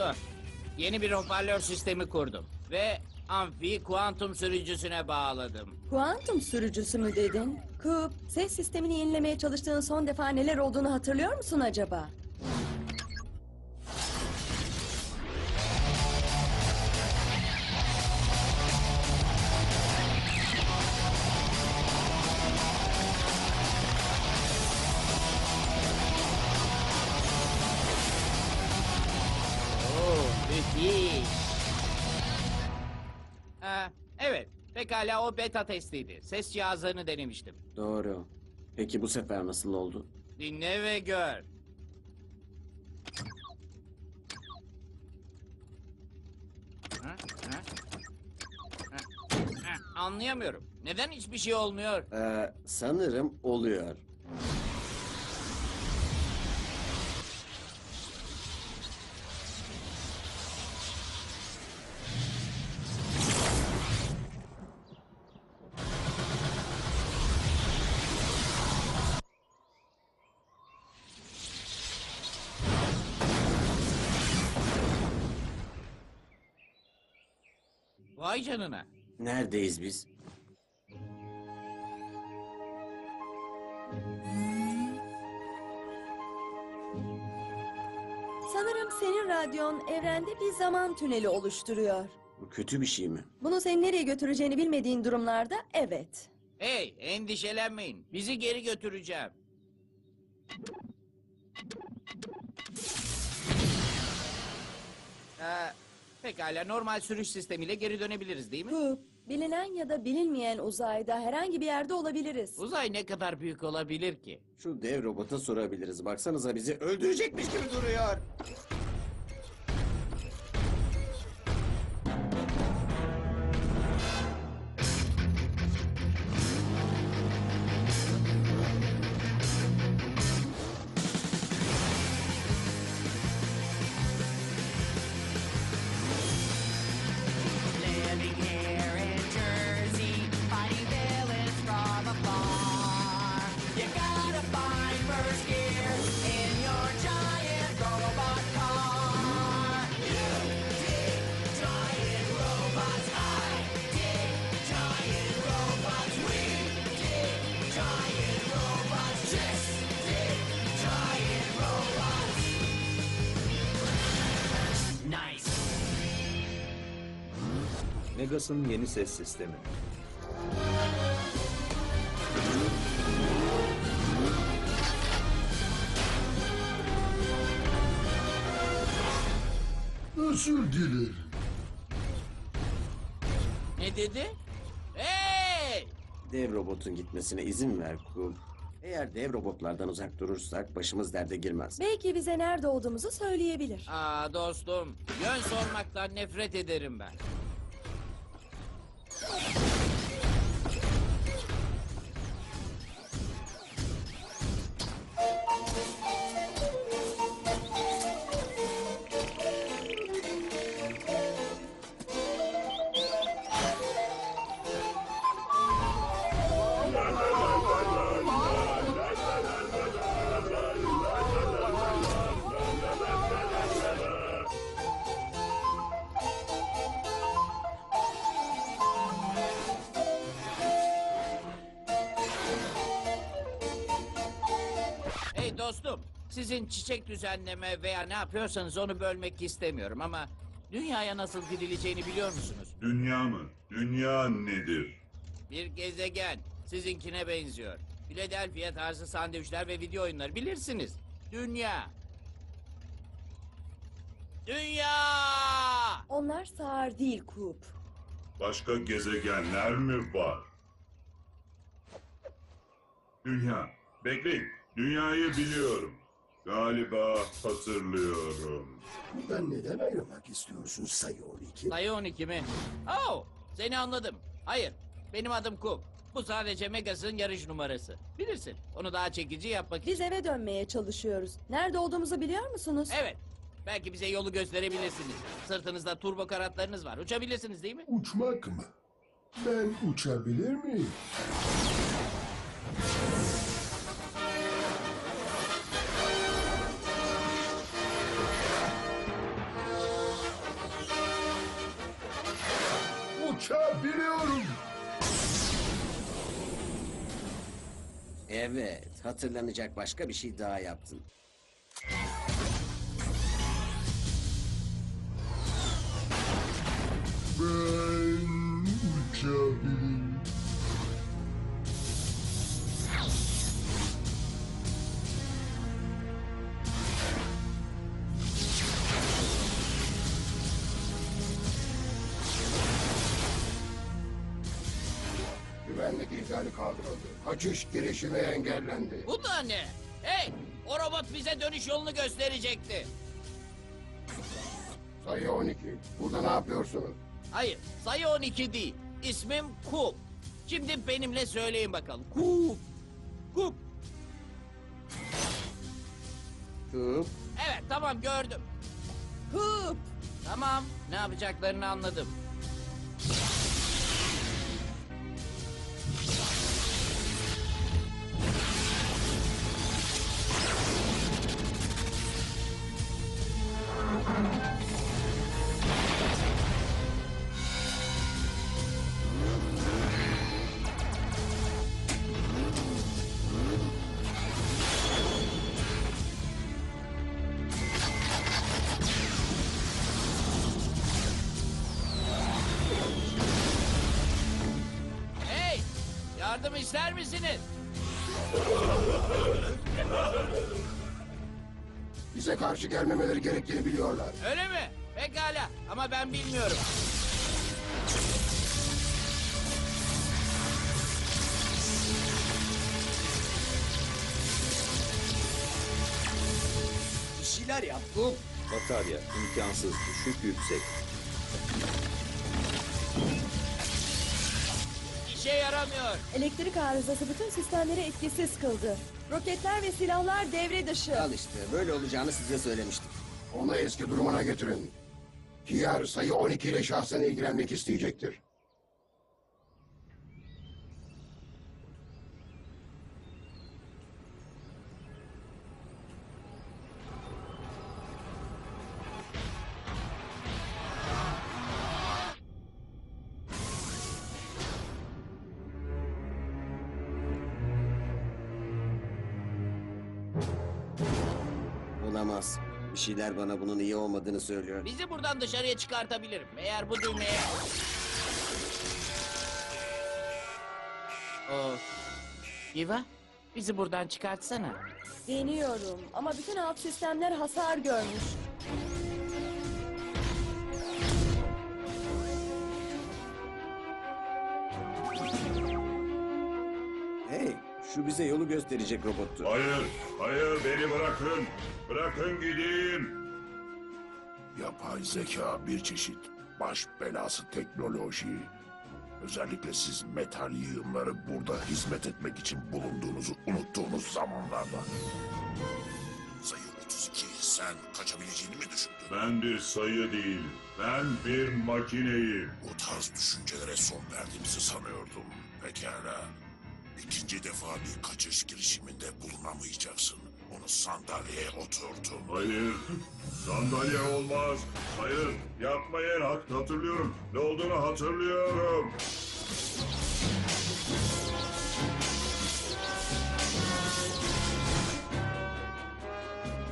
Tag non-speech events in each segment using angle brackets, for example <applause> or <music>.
oldu. Yeni bir hoparlör sistemi kurdum. Ve amfi kuantum sürücüsüne bağladım. Kuantum sürücüsü mü dedin? Coop, ses sistemini yenilemeye çalıştığın son defa neler olduğunu hatırlıyor musun acaba? Müthiş. Ha, evet, pekala o beta testiydi. Ses cihazlarını denemiştim. Doğru. Peki bu sefer nasıl oldu? Dinle ve gör. Ha, ha, ha, ha, Anlayamıyorum. Neden hiçbir şey olmuyor? Ee, sanırım oluyor. Vay canına. Neredeyiz biz? Sanırım senin radyon evrende bir zaman tüneli oluşturuyor. Bu kötü bir şey mi? Bunu seni nereye götüreceğini bilmediğin durumlarda evet. Hey, endişelenmeyin. Bizi geri götüreceğim. Ee, pekala, normal sürüş sistemiyle geri dönebiliriz değil mi? Coop, bilinen ya da bilinmeyen uzayda herhangi bir yerde olabiliriz. Uzay ne kadar büyük olabilir ki? Şu dev robota sorabiliriz. Baksanıza bizi öldürecekmiş gibi duruyor. Megas'ın yeni ses sistemi. Özür dilerim. Ne dedi? Hey! Dev robotun gitmesine izin ver Coop. Eğer dev robotlardan uzak durursak başımız derde girmez. Belki bize nerede olduğumuzu söyleyebilir. Aa dostum, yön sormaktan nefret ederim ben. Dostum, sizin çiçek düzenleme veya ne yapıyorsanız onu bölmek istemiyorum ama dünyaya nasıl gidileceğini biliyor musunuz? Dünya mı? Dünya nedir? Bir gezegen, sizinkine benziyor. Philadelphia tarzı sandviçler ve video oyunları bilirsiniz. Dünya. Dünya! Onlar sağır değil Coop. Başka gezegenler mi var? Dünya. Bekleyin. Dünyayı biliyorum. Galiba hatırlıyorum. Ben neden ayrılmak istiyorsun sayı 12? Sayı 12 mi? Oh, seni anladım. Hayır, benim adım Coop. Bu sadece Megas'ın yarış numarası. Bilirsin, onu daha çekici yapmak için. Biz eve dönmeye çalışıyoruz. Nerede olduğumuzu biliyor musunuz? Evet, belki bize yolu gösterebilirsiniz. Sırtınızda turbo kanatlarınız var. Uçabilirsiniz değil mi? Uçmak mı? Ben uçabilir miyim? uçağı. Evet, hatırlanacak başka bir şey daha yaptın. Kaçış girişimi engellendi. Bu da ne? Hey! O robot bize dönüş yolunu gösterecekti. Sayı 12. Burada ne yapıyorsunuz? Hayır, sayı 12 değil. İsmim Kup. Şimdi benimle söyleyin bakalım. Kup. Kup. Kup, Evet, tamam gördüm. Kup! Tamam, ne yapacaklarını anladım. Yardım ister misiniz? Bize karşı gelmemeleri gerektiğini biliyorlar. Öyle mi? Pekala ama ben bilmiyorum. bir şeyler yap. Batarya imkansız düşük yüksek. İşe yaramıyor. Elektrik arızası bütün sistemleri etkisiz kıldı. Roketler ve silahlar devre dışı. Al işte, böyle olacağını size söylemiştim. Onu eski durumuna getirin. Kiyer sayı 12 ile şahsen ilgilenmek isteyecektir. Şeyler bana bunun iyi olmadığını söylüyor. Bizi buradan dışarıya çıkartabilirim. Eğer bu düğmeye... Oh. Eva, bizi buradan çıkartsana. Deniyorum ama bütün alt sistemler hasar görmüş. Bize yolu gösterecek robottu. Hayır, hayır beni bırakın. Bırakın gideyim. Yapay zeka bir çeşit baş belası teknoloji. Özellikle siz metal yığınları burada hizmet etmek için bulunduğunuzu unuttuğunuz zamanlarda. Sayı 32 sen kaçabileceğini mi düşündün? Ben bir sayı değil, ben bir makineyim. Bu tarz düşüncelere son verdiğimizi sanıyordum. Pekala. İkinci defa bir kaçış girişiminde bulunamayacaksın. Onu sandalyeye oturtun. Hayır, sandalye olmaz. Hayır, yapmayın. Hak hatırlıyorum. Ne olduğunu hatırlıyorum.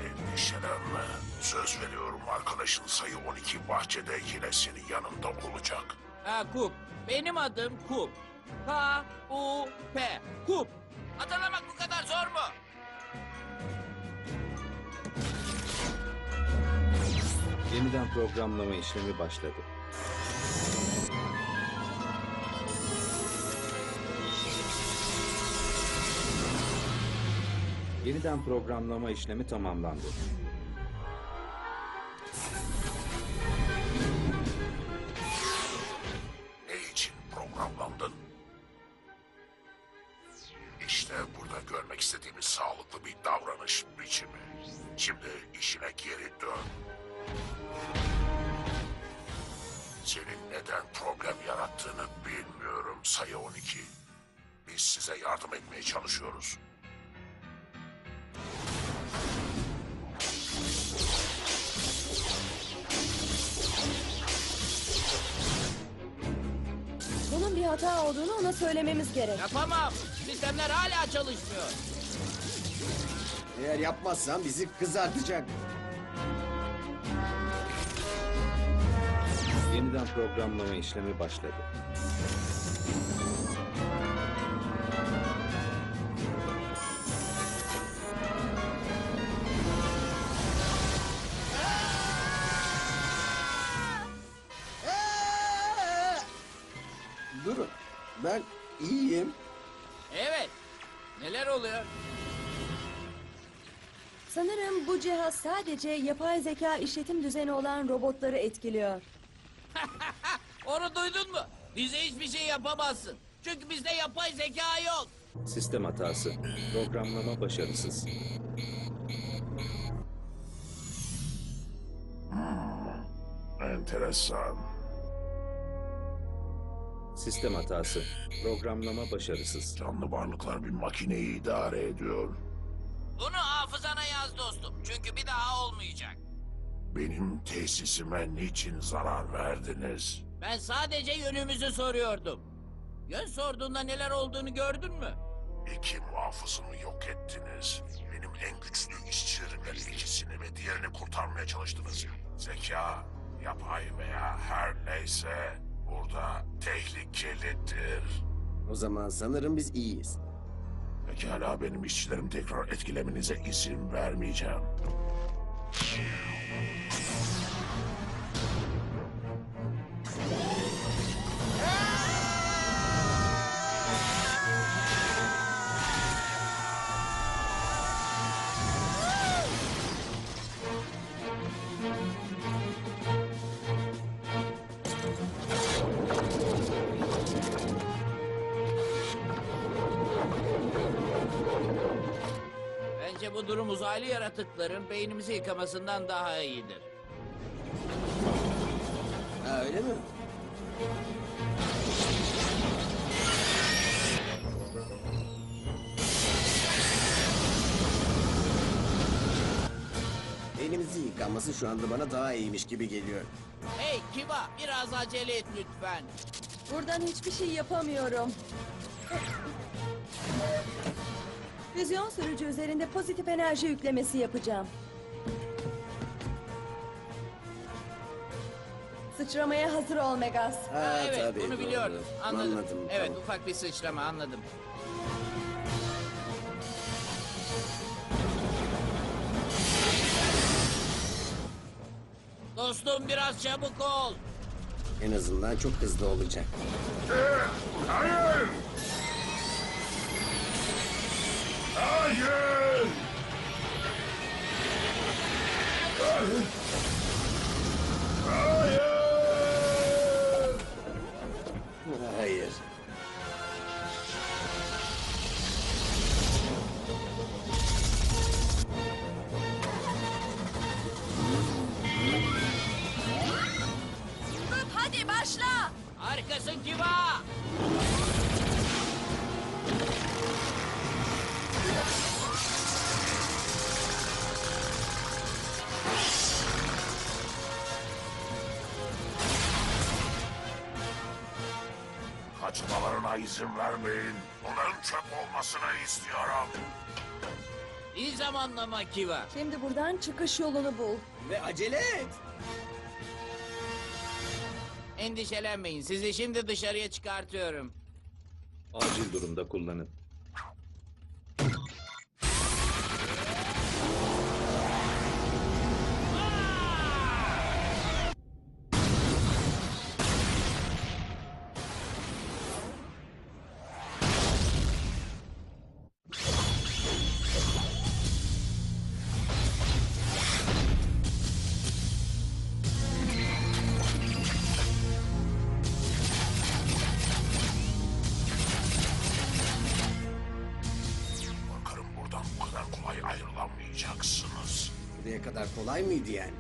Endişelenme. Söz veriyorum arkadaşın sayı 12 bahçede yine senin yanında olacak. Ha Kup. Benim adım Kup. K-U-P. Kup. Hatırlamak bu kadar zor mu? Yeniden programlama işlemi başladı. Yeniden programlama işlemi tamamlandı. Hata olduğunu ona söylememiz gerek. Yapamam. Sistemler hala çalışmıyor. Eğer yapmazsan bizi kızartacak. Yeniden programlama işlemi başladı. Durun. Ben iyiyim. Evet. Neler oluyor? Sanırım bu cihaz sadece yapay zeka işletim düzeni olan robotları etkiliyor. <laughs> Onu duydun mu? Bize hiçbir şey yapamazsın. Çünkü bizde yapay zeka yok. Sistem hatası. Programlama başarısız. Enteresan. Sistem hatası. Programlama başarısız. Canlı varlıklar bir makineyi idare ediyor. Bunu hafızana yaz dostum. Çünkü bir daha olmayacak. Benim tesisime niçin zarar verdiniz? Ben sadece yönümüzü soruyordum. Yön sorduğunda neler olduğunu gördün mü? İki muhafızımı yok ettiniz. Benim en güçlü işçilerimden ikisini ve diğerini kurtarmaya çalıştınız. Zeka, yapay veya her neyse burada tehlikelidir. O zaman sanırım biz iyiyiz. Pekala benim işçilerimi tekrar etkilemenize izin vermeyeceğim. Bu durum uzaylı yaratıkların beynimizi yıkamasından daha iyidir. Ha, öyle mi? Elimizi yıkanması şu anda bana daha iyiymiş gibi geliyor. Hey Kiba biraz acele et lütfen. Buradan hiçbir şey yapamıyorum. Füzyon sürücü üzerinde pozitif enerji yüklemesi yapacağım. Sıçramaya hazır ol Megas. Ha, Ha, evet tabii, bunu doğru. biliyordum. Anladım. Anladım, evet tamam. ufak bir sıçrama anladım. Dostum biraz çabuk ol. En azından çok hızlı olacak. Hayır! Hayır! Hayır! İzin vermeyin. Onların çöp olmasını istiyorum. İyi zamanlama Kiba. Şimdi buradan çıkış yolunu bul. Ve acele et. Endişelenmeyin sizi şimdi dışarıya çıkartıyorum. Acil durumda kullanın. Buraya kadar kolay mıydı yani?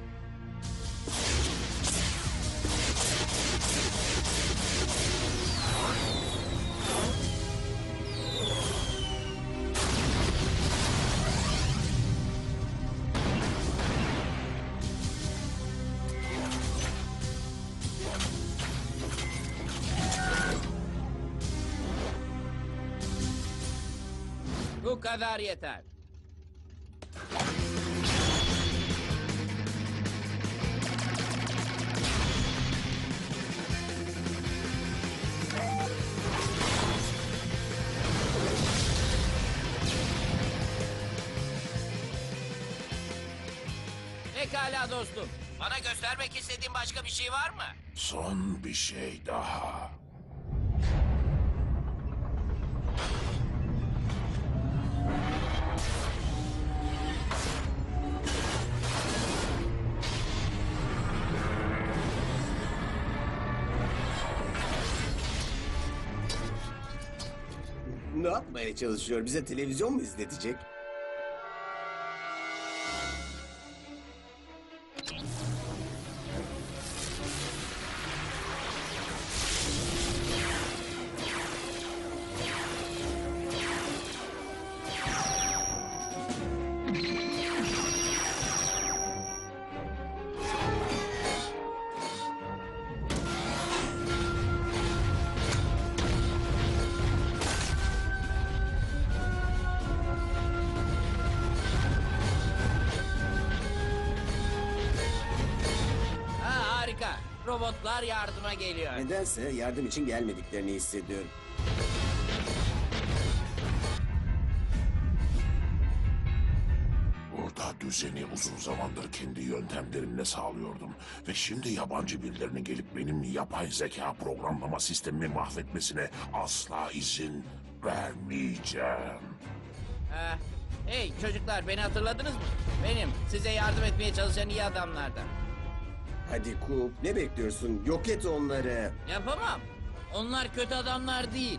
Bu kadar yeter. Pekala dostum. Bana göstermek istediğin başka bir şey var mı? Son bir şey daha. Ne yapmaya çalışıyor? Bize televizyon mu izletecek? Robotlar yardıma geliyor. Nedense yardım için gelmediklerini hissediyorum. Burada düzeni uzun zamandır kendi yöntemlerimle sağlıyordum. Ve şimdi yabancı birilerinin gelip benim yapay zeka programlama sistemimi mahvetmesine asla izin vermeyeceğim. Ha, hey çocuklar beni hatırladınız mı? Benim size yardım etmeye çalışan iyi adamlardan. Hadi Kup, ne bekliyorsun? Yok et onları. Yapamam. Onlar kötü adamlar değil.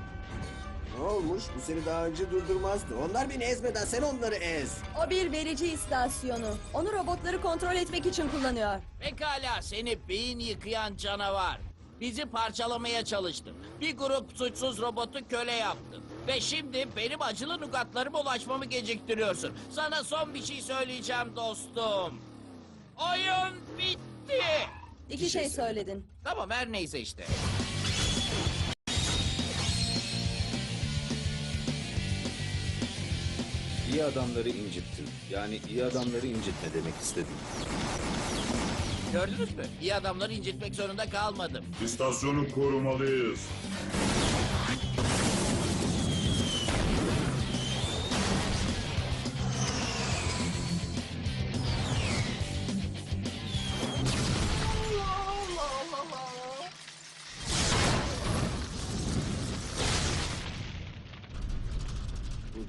Ne olmuş? Bu seni daha önce durdurmazdı. Onlar beni ezmeden sen onları ez. O bir verici istasyonu. Onu robotları kontrol etmek için kullanıyor. Pekala seni beyin yıkayan canavar. Bizi parçalamaya çalıştın. Bir grup suçsuz robotu köle yaptın. Ve şimdi benim acılı nugatlarıma ulaşmamı geciktiriyorsun. Sana son bir şey söyleyeceğim dostum. Oyun bitti. İki şey söyledin. Tamam her neyse işte. İyi adamları incittin. Yani iyi adamları incitme demek istedim. Gördünüz mü? İyi adamları incitmek zorunda kalmadım. İstasyonu korumalıyız.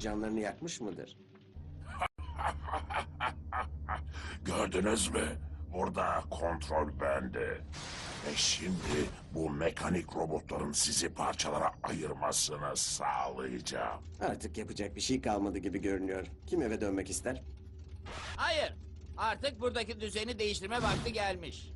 Canlarını yakmış mıdır? <laughs> Gördünüz mü? Burada kontrol bende. Ve şimdi bu mekanik robotların sizi parçalara ayırmasını sağlayacağım. Artık yapacak bir şey kalmadı gibi görünüyor. Kim eve dönmek ister? Hayır. Artık buradaki düzeni değiştirme vakti gelmiş.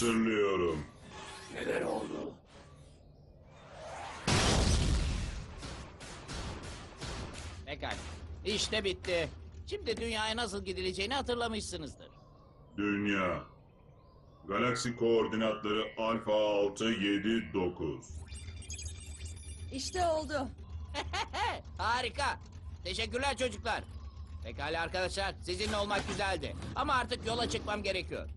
Hatırlıyorum. Neler oldu? Pekala. İşte bitti. Şimdi dünyaya nasıl gidileceğini hatırlamışsınızdır. Dünya. Galaksi koordinatları alfa 679. İşte oldu. <laughs> Harika. Teşekkürler çocuklar. Pekala arkadaşlar sizinle olmak güzeldi. Ama artık yola çıkmam gerekiyor.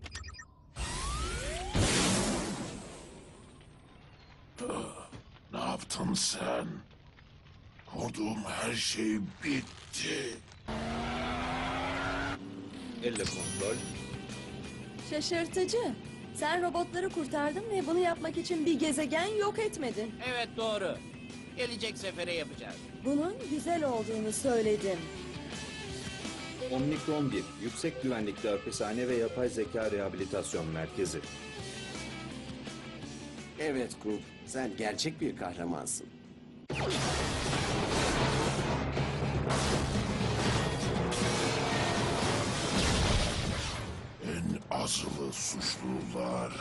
Ne yaptın sen? Kurduğum her şey bitti. Elle kontrol. Şaşırtıcı. Sen robotları kurtardın ve bunu yapmak için bir gezegen yok etmedin. Evet doğru. Gelecek sefere yapacağız. Bunun güzel olduğunu söyledim. Omnikron 1, yüksek güvenlikli hapishane ve yapay zeka rehabilitasyon merkezi. Evet Kup, sen gerçek bir kahramansın. En azılı suçlular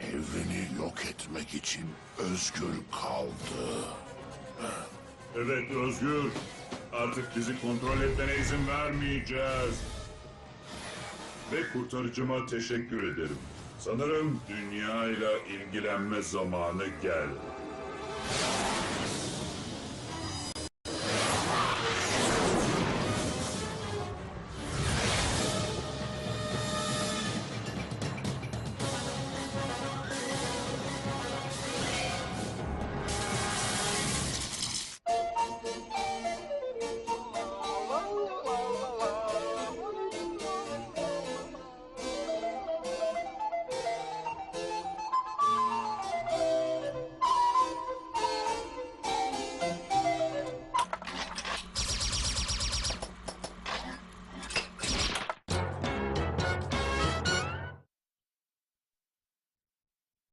evreni yok etmek için özgür kaldı. Evet Özgür. Artık bizi kontrol etmene izin vermeyeceğiz. Ve kurtarıcıma teşekkür ederim. Sanırım dünyayla ilgilenme zamanı geldi.